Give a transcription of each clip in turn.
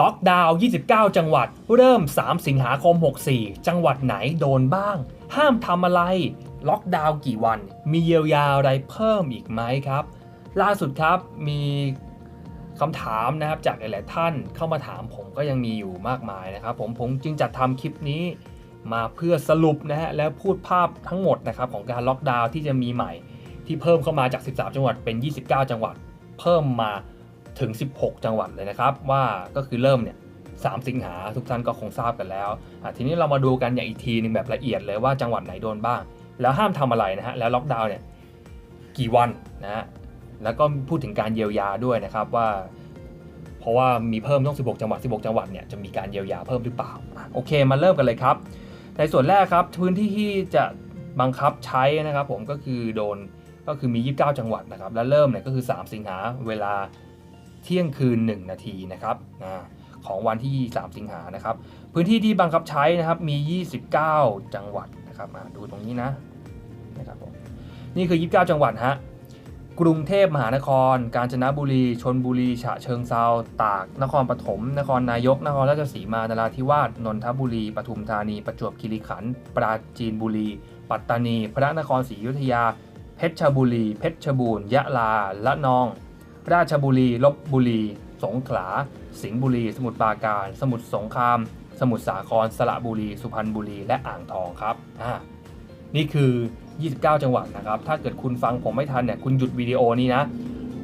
ล็อกดาวน์ 29 จังหวัด เริ่ม 3 สิงหาคม 64 จังหวัดไหนโดนบ้าง ห้ามทำอะไร ล็อกดาวน์กี่วัน มีเยียวยาอะไรเพิ่มอีกไหมครับ ล่าสุดครับมีคำถามนะครับจากหลาย ๆ ท่านเข้ามาถามผมก็ยังมีอยู่มากมายนะครับ ผมผมจึงจัดทำคลิปนี้มาเพื่อสรุปนะฮะ และพูดภาพทั้งหมดนะครับของการล็อกดาวน์ที่จะมีใหม่ที่เพิ่มเข้ามาจาก 13 จังหวัดเป็น 29 จังหวัด เพิ่มมา ถึง 16 จังหวัดเลยนะครับ ว่าก็คือเริ่มเนี่ย3สิงหาทุกท่านก็คงทราบกันแล้วทีนี้เรามาดูกันอย่างอีกทีหนึงแบบละเอียดเลยว่าจังหวัดไหนโดนบ้าง แล้วห้ามทำอะไรนะฮะแล้วล็อกดาวน์เนี่ยกี่วันนะฮะแล้วก็พูดถึงการเยียวยาด้วยนะครับว่า เพราะว่ามีเพิ่มต้อง 16 จังหวัด 16 จังหวัดเนี่ยจะมีการเยียวยาเพิ่มหรือเปล่าโอเคมาเริ่มกันเลยครับ ในส่วนแรกครับพื้นที่ที่จะบังคับใช้นะครับ ผมก็คือโดนก็คือมี 29 จังหวัดนะครับและเริ่มเนี่ยก็คือ 3 สิงหาเวลา ที่ยงคืน 1 นาทีนะครับนะของวันที่ 3 สิงหานะครับ พื้นที่ที่บังคับใช้นะครับมี 29 จังหวัดนะครับดูตรงนี้นะนะครับผมนี่คือ 29 จังหวัดฮะกรุงเทพมหานคร กาญจนบุรี ชนบุรี ฉะเชิงเซา ตาก นครปฐม นครนายก นครราชสีมา นราธิวาส นนทบุรี ปทุมธานี ประจวบคีรีขันธ์ ปราจีนบุรี ปัตตานี พระนครศรีอยุธยา เพชรบุรี เพชรบูรณ์ ยะลา ละนอง ราชบุรีลบบุรี สงขลา สิงห์บุรี สมุทรปราการ สมุทรสงคราม สมุทรสาคร สระบุรี สุพรรณบุรี และอ่างทองครับอ่านี่คือ 29 จังหวัดนะครับ ถ้าเกิดคุณฟังผมไม่ทันเนี่ย คุณหยุดวิดีโอนี้นะ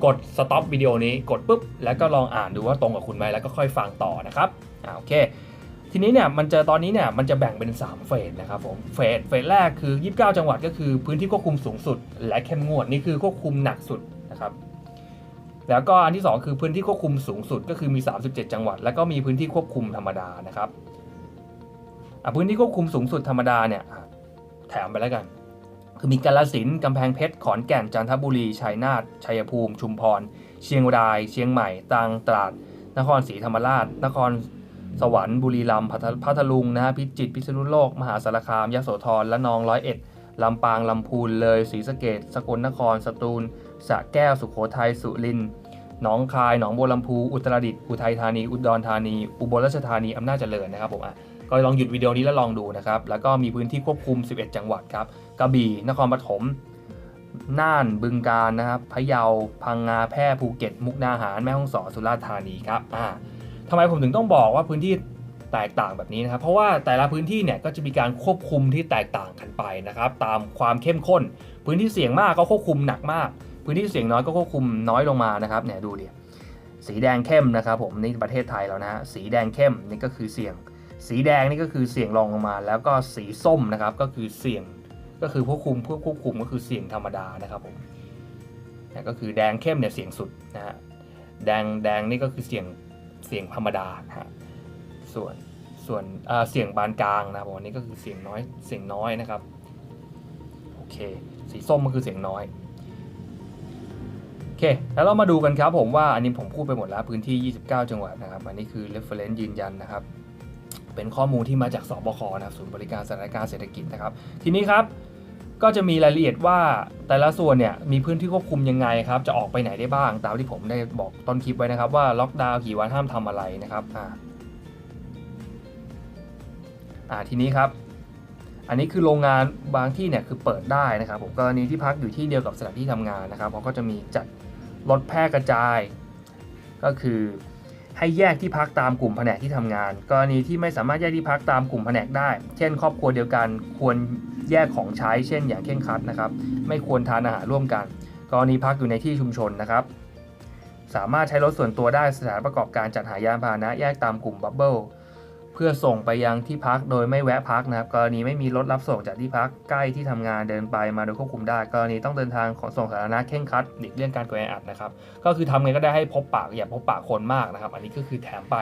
กดสต็อปวิดีโอนี้ กดปุ๊บ แล้วก็ลองอ่านดูว่าตรงกับคุณไหมแล้วก็ค่อยฟังต่อนะครับอ่าโอเค ทีนี้เนี่ย มันจะตอนนี้เนี่ย มันจะแบ่งเป็น 3 เฟสนะครับผม เฟส เฟสแรกคือ 29 จังหวัดก็คือพื้นที่ควบคุมสูงสุด และเข้มงวด นี่คือควบคุมหนักสุดนะครับ แล้วก็อันที่ 2 คือพื้นที่ควบคุมสูงสุดก็คือมี 37 จังหวัด แล้วก็มีพื้นที่ควบคุมธรรมดานะครับอะพื้นที่ควบคุมสูงสุดธรรมดาเนี่ยแถมไปแล้วกัน คือมีกาฬสินกำแพงเพชรขอนแก่นจันทบุรีชัยนาทชัยภูมิ ชุมพร เชียงราย เชียงใหม่ตรังตราด นครศรีธรรมราช นครสวรรค์บุรีรัมย์พัทพัทลุงนะฮะพิจิตรพิษณุโลก มหาสารคามยโสธรและนองร้อยเอ็ด ลำปางลำพูนเลยศรีสะเกดสกลนครสตูลสระแก้วสุโขทัยสุรินทร์หนองคายหนองบัวลำพูอุตรดิตถ์อุทัยธานี อุดรธานี อุบลราชธานีอำนาจเจริญนะครับผมอะก็ลองหยุดวิดีโอนี้แล้วลองดูนะครับ แล้วก็มีพื้นที่ควบคุม 11 จังหวัดครับกระบี่นครปฐมน่านบึงกาฬนะครับพะเยาพังงาแพร่ภูเก็ต มุกดาหารแม่ฮ่องสอนสุราษฎร์ธานีครับอ่าทำไมผมถึงต้องบอกว่าพื้นที่ แตกต่างแบบนี้นะครับ เพราะว่าแต่ละพื้นที่เนี่ยก็จะมีการควบคุมที่แตกต่างกันไปนะครับ ตามความเข้มข้น พื้นที่เสี่ยงมากก็ควบคุมหนักมาก พื้นที่เสี่ยงน้อยก็ควบคุมน้อยลงมานะครับเนี่ยดูดิสีแดงเข้มนะครับผมนี่ประเทศไทยแล้วนะฮะสีแดงเข้มนี่ก็คือเสี่ยง สีแดงนี่ก็คือเสี่ยงรองลงมา แล้วก็สีส้มนะครับก็คือเสี่ยงก็คือควบคุมเพื่อควบคุมก็คือเสี่ยงธรรมดานะครับผมเนี่ยก็คือแดงเข้มเนี่ยเสี่ยงสุดนะฮะแดงแดงนี่ก็คือเสี่ยงเสี่ยงธรรมดานะฮะ ส่วนส่วนเสียงปานกลางนะครับอันนี้ก็คือเสียงน้อยเสียงน้อยนะครับโอเคสีส้มก็คือเสียงน้อยโอเค แล้วเรามาดูกันครับผมว่าอันนี้ผมพูดไปหมดแล้วพื้นที่ 29 จังหวัดนะครับ อันนี้คือ reference ยืนยันนะครับ เป็นข้อมูลที่มาจากสบคนะครับศูนย์บริการสถานการณ์เศรษฐกิจนะครับ ทีนี้ครับก็จะมีรายละเอียดว่าแต่ละส่วนเนี่ยมีพื้นที่ควบคุมยังไงครับ จะออกไปไหนได้บ้าง ตามที่ผมได้บอกต้นคลิปไว้นะครับว่าล็อกดาวน์กี่วันห้ามทำอะไรนะครับอ่า อ่าทีนี้ครับ อันนี้คือโรงงานบางที่เนี่ยคือเปิดได้นะครับผมกรณีที่พักอยู่ที่เดียวกับสถานที่ทำงานนะครับเขาก็จะมีจัดรถแพร่กระจาย ก็คือให้แยกที่พักตามกลุ่มแผนกที่ทำงาน กรณีที่ไม่สามารถแยกที่พักตามกลุ่มแผนกได้ เช่น ครอบครัวเดียวกันควรแยกของใช้เช่น อย่างเคร่งครัดนะครับ ไม่ควรทานอาหารร่วมกัน กรณีพักอยู่ในที่ชุมชนนะครับ สามารถใช้รถส่วนตัวได้สถานประกอบการจัดหายานพาหนะแยกตามกลุ่มบับเบิล เพื่อส่งไปยังที่พักโดยไม่แวะพักนะครับ กรณีไม่มีรถรับส่งจากที่พักใกล้ที่ทำงานเดินไปมาโดยควบคุมได้ กรณีต้องเดินทางขนส่งสาธารณะเคร่งคัดหลีกเลี่ยงการแออัดนะครับ ก็คือทำไงก็ได้ให้พบปากอย่าพบปากคนมากนะครับ อันนี้ก็คือแถมไป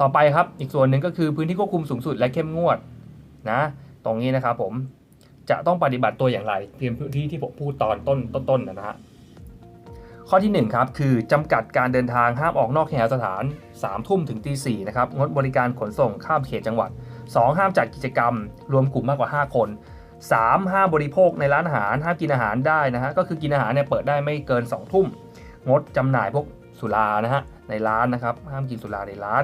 ต่อไปครับ อีกส่วนหนึ่งก็คือพื้นที่ควบคุมสูงสุดและเข้มงวดนะ ตรงนี้นะครับผมจะต้องปฏิบัติตัวอย่างไรเพียงพื้นที่ที่ผมพูดตอนต้นต้นๆนะฮะ ข้อที่ 1 ครับ คือจำกัดการเดินทางห้ามออกนอกเคหสถาน3ทุ่มถึงตี4นะครับงดบริการขนส่งข้ามเขตจังหวัด 2 ห้ามจัดกิจกรรม รวมกลุ่มมากกว่า 5 คน 3 ห้ามบริโภคในร้านอาหารห้ามกินอาหารได้นะฮะก็คือกินอาหารเนี่ยเปิดได้ไม่เกิน 2 ทุ่ม งดจำหน่ายพวกสุรานะฮะในร้านนะครับห้ามกินสุราในร้าน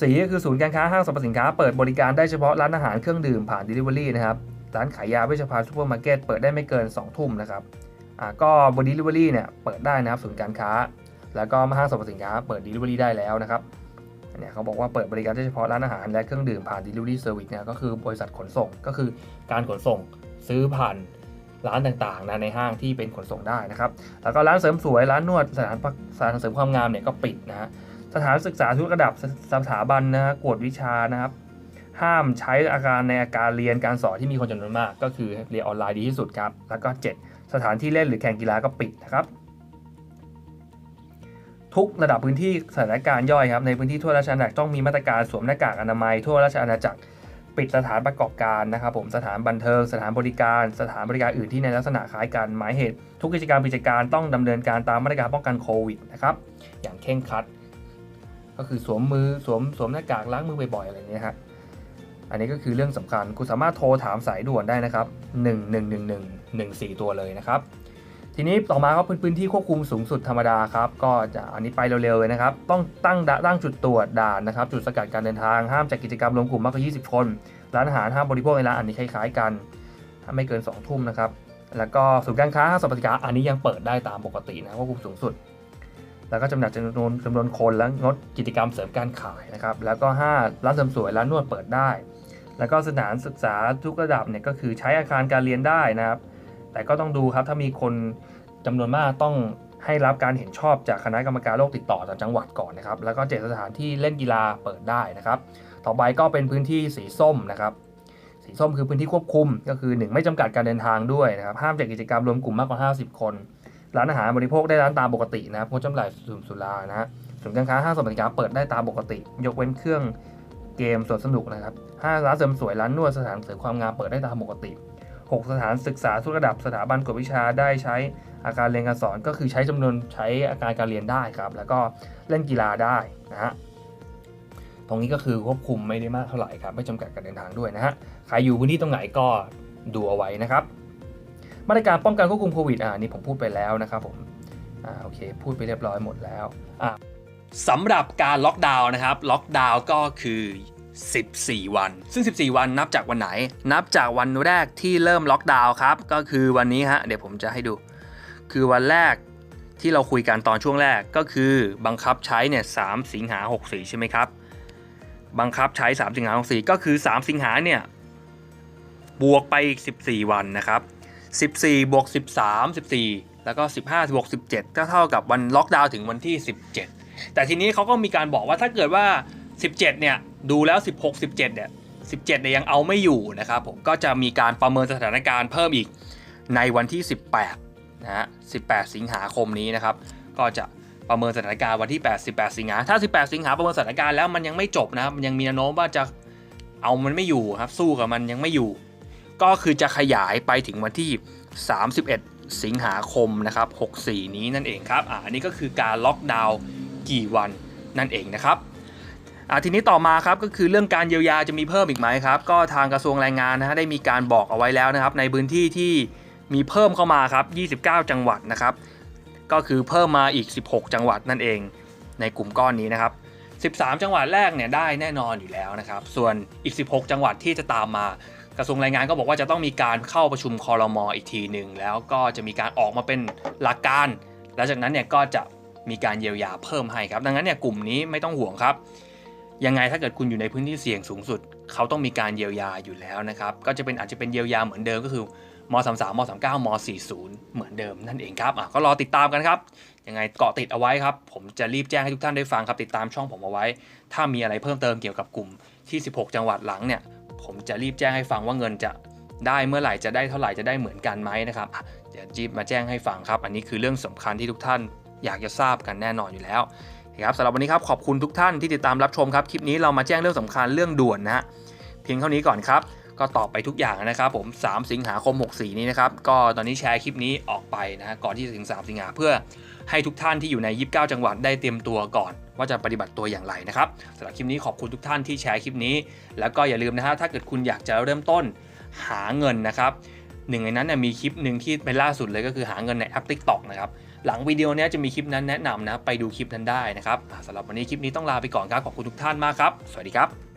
สีก็คือศูนย์การค้าห้างสรรพสินค้าเปิดบริการได้เฉพาะร้านอาหารเครื่องดื่มผ่าน Delivery นะครับร้านขายยาเวชภัณฑ์ซูเปอร์มาร์เก็ตเปิดได้ไม่เกิน 2 ทุ่มนะครับ ก็บน Delivery เนี่ยเปิดได้นะครับศูนย์การค้า แล้วก็ห้างสรรพสินค้าเปิด Delivery ได้แล้วนะครับเนี่ยเขาบอกว่าเปิดบริการเฉพาะร้านอาหารและเครื่องดื่มผ่าน Delivery Service เนี่ยก็คือบริษัทขนส่งก็คือการขนส่งซื้อผ่านร้านต่างๆนะในห้างที่เป็นขนส่งได้นะครับ แล้วก็ร้านเสริมสวยร้านนวดสถานสถานเสริมความงามเนี่ยก็ปิดนะฮะสถานศึกษาทุกระดับสสถาบันนะฮะกวดวิชานะครับ ห้ามใช้อาการในอาการเรียนการสอนที่มีคนจำนวนมาก ก็คือเรียนออนไลน์ดีที่สุดครับแล้วก็ 7 สถานที่เล่นหรือแข่งกีฬาก็ปิดนะครับ ทุกระดับพื้นที่สถานการณ์ย่อยครับในพื้นที่ทั่วราชอาณาจักรต้องมีมาตรการสวมหน้ากากอนามัยทั่วราชอาณาจักรปิดสถานประกอบการนะครับผมสถานบันเทิง สถานบริการ สถานบริการอื่นที่ในลักษณะคล้ายกันหมายเหตุ ทุกกิจกรรมกิจการต้องดำเนินการตามมาตรการป้องกันโควิดนะครับอย่างเคร่งครัด ก็คือสวมมือสวมสวมหน้ากากล้างมือบ่อยๆอะไรอย่างเงี้ยฮะ อันนี้ก็คือเรื่องสำคัญคุณสามารถโทรถามสายด่วนได้นะครับ 1111 14 ตัวเลยนะครับ ทีนี้ต่อมาก็เป็นพื้นที่ควบคุมสูงสุดธรรมดาครับ ก็จะอันนี้ไปเร็วๆเลยนะครับ ต้องตั้งตั้งจุดตรวจด่านนะครับ จุดสกัดการเดินทางห้ามจัดกิจกรรมรวมกลุ่มมากกว่า 20 คน ร้านอาหารห้ามบริโภคในร้านอันนี้คล้ายๆกันไม่เกิน2ทุ่มนะครับแล้วก็ศูนย์การค้าห้างสรรพสินค้าอันนี้ยังเปิดได้ตามปกตินะควบคุมสูงสุด แล้วก็จำกัดจำนวนจำนวนคนและงดกิจกรรมเสริมการขายนะครับ แล้วก็ 5 ร้านเสริมสวยร้านนวดเปิดได้ แล้วก็สถานศึกษาทุกระดับเนี่ยก็คือใช้อาคารการเรียนได้นะครับ แต่ก็ต้องดูครับถ้ามีคนจำนวนมากต้องให้รับการเห็นชอบจากคณะกรรมการโรคติดต่อต่างจังหวัดก่อนนะครับ แล้วก็เจ็ดสถานที่เล่นกีฬาเปิดได้นะครับ ต่อไปก็เป็นพื้นที่สีส้มนะครับ สีส้มคือพื้นที่ควบคุมก็คือ 1 ไม่จำกัดการเดินทางด้วยนะครับ ห้ามจัดกิจกรรมรวมกลุ่มมากกว่า 50 คน ร้านอาหารบริโภคได้ร้านตามปกตินะครับงดจำหน่ายสุสุรานะฮะศูนย์การค้าห้างสรรพสินค้าเปิดได้ตามปกติ ยกเว้นเครื่อง เกมสวนสนุกนะครับห้างร้านเสริมสวยร้านนวดสถานเสริมความงามเปิดได้ตามปกติ 6 สถานศึกษาทุกระดับสถาบันกวดวิชาได้ใช้อาการเรียนการสอนก็คือใช้จำนวนใช้อาการการเรียนได้ครับ แล้วก็เล่นกีฬาได้นะฮะตรงนี้ก็คือควบคุมไม่ได้มากเท่าไหร่ครับไม่จำกัดการเดินทางด้วยนะฮะใครอยู่พื้นที่ตรงไหนก็ดูเอาไว้นะครับมาตรการป้องกันควบคุมโควิดอ่านี่ผมพูดไปแล้วนะครับผมอ่าโอเค พูดไปเรียบร้อยหมดแล้วอ่า สำหรับการล็อกดาวน์นะครับ ล็อกดาวน์ก็คือ 14 วัน ซึ่ง 14 วันนับจากวันไหน นับจากวันแรกที่เริ่มล็อกดาวน์ครับ ก็คือวันนี้ฮะ เดี๋ยวผมจะให้ดู คือวันแรกที่เราคุยกันตอนช่วงแรกก็คือบังคับใช้เนี่ย3สิงหา 64 ใช่ไหมครับ บังคับใช้ 3 สิงหา 64 ก็คือ 3 สิงหาเนี่ยบวกไปอีก 14 วันนะครับ 14 บวก 13 14 แล้วก็ 15 บวก 17 ก็เท่ากับวันล็อกดาวน์ถึงวันที่ 17 แต่ทีนี้เขาก็มีการบอกว่าถ้าเกิดว่า 17 เนี่ย ดูแล้ว 16 17 เนี่ย 17 เนี่ยยังเอาไม่อยู่นะครับผมก็จะมีการประเมินสถานการณ์เพิ่มอีกในวันที่ 18 นะฮะ 18 สิงหาคมนี้นะครับ ก็จะประเมินสถานการณ์วันที่ 8 18 สิงหา ถ้า 18 สิงหาประเมินสถานการณ์แล้วมันยังไม่จบนะครับ มันยังมีแนวโน้มว่าจะเอามันไม่อยู่ครับ สู้กับมันยังไม่อยู่ ก็คือจะขยายไปถึงวันที่ 31 สิงหาคมนะครับ 64 นี้นั่นเองครับ อ่านนี้ก็คือการล็อกดาวน์ กี่วันนั่นเองนะครับทีนี้ต่อมาครับก็คือเรื่องการเยียวยาจะมีเพิ่มอีกไหมครับก็ทางกระทรวงแรงงานนะฮะได้มีการบอกเอาไว้แล้วนะครับในพื้นที่ที่มีเพิ่มเข้ามาครับ 29 จังหวัดนะครับก็คือเพิ่มมาอีก 16 จังหวัดนั่นเองในกลุ่มก้อนนี้นะครับ 13 จังหวัดแรกเนี่ยได้แน่นอนอยู่แล้วนะครับ ส่วนอีก 16 จังหวัดที่จะตามมากระทรวงแรงงานก็บอกว่าจะต้องมีการเข้าประชุมคอรมออีกทีหนึ่งแล้วก็จะมีการออกมาเป็นหลักการ แล้วจากนั้นเนี่ยก็จะ มีการเยียวยาเพิ่มให้ครับ ดังนั้นเนี่ยกลุ่มนี้ไม่ต้องห่วงครับ ยังไงถ้าเกิดคุณอยู่ในพื้นที่เสี่ยงสูงสุด เขาต้องมีการเยียวยาอยู่แล้วนะครับ ก็จะเป็นอาจจะเป็นเยียวยาเหมือนเดิมก็คือม33ม39ม40 เหมือนเดิมนั่นเองครับอะก็รอติดตามกันครับ ยังไงเกาะติดเอาไว้ครับ ผมจะรีบแจ้งให้ทุกท่านได้ฟังครับ ติดตามช่องผมเอาไว้ ถ้ามีอะไรเพิ่มเติมเกี่ยวกับกลุ่มที่ 16 จังหวัดหลังเนี่ย ผมจะรีบแจ้งให้ฟังว่าเงินจะได้เมื่อไหร่จะได้เท่าไหร่จะได้เหมือนกันไหมนะครับ เดี๋ยวจีบมาแจ้งให้ฟังครับ อันนี้คือเรื่องสำคัญที่ทุกท่าน อยากจะทราบกันแน่นอนอยู่แล้วนะครับสำหรับวันนี้ครับขอบคุณทุกท่านที่ติดตามรับชมครับคลิปนี้เรามาแจ้งเรื่องสำคัญเรื่องด่วนนะฮะเพียงเท่านี้ก่อนครับก็ตอบไปทุกอย่างนะครับผม 3 สิงหาคม 64 นี้นะครับ ก็ตอนนี้แชร์คลิปนี้ออกไปนะก่อนที่จะถึง 3 สิงหาเพื่อให้ทุกท่านที่อยู่ใน 29 จังหวัดได้เตรียมตัวก่อน ว่าจะปฏิบัติตัวอย่างไรนะครับสำหรับคลิปนี้ขอบคุณทุกท่านที่แชร์คลิปนี้ แล้วก็อย่าลืมนะฮะถ้าเกิดคุณอยากจะเริ่มต้นหาเงินนะครับหนึ่งในนั้นเนยมีคลิปหนึ่งที่เป็นล่าสุดเลยก็คือหาเงินในแอป TikTok นะครับ หลังวิดีโอนี้จะมีคลิปนั้นแนะนำนะ ไปดูคลิปนั้นได้นะครับสำหรับวันนี้คลิปนี้ต้องลาไปก่อนครับ ขอบคุณทุกท่านมากครับ สวัสดีครับ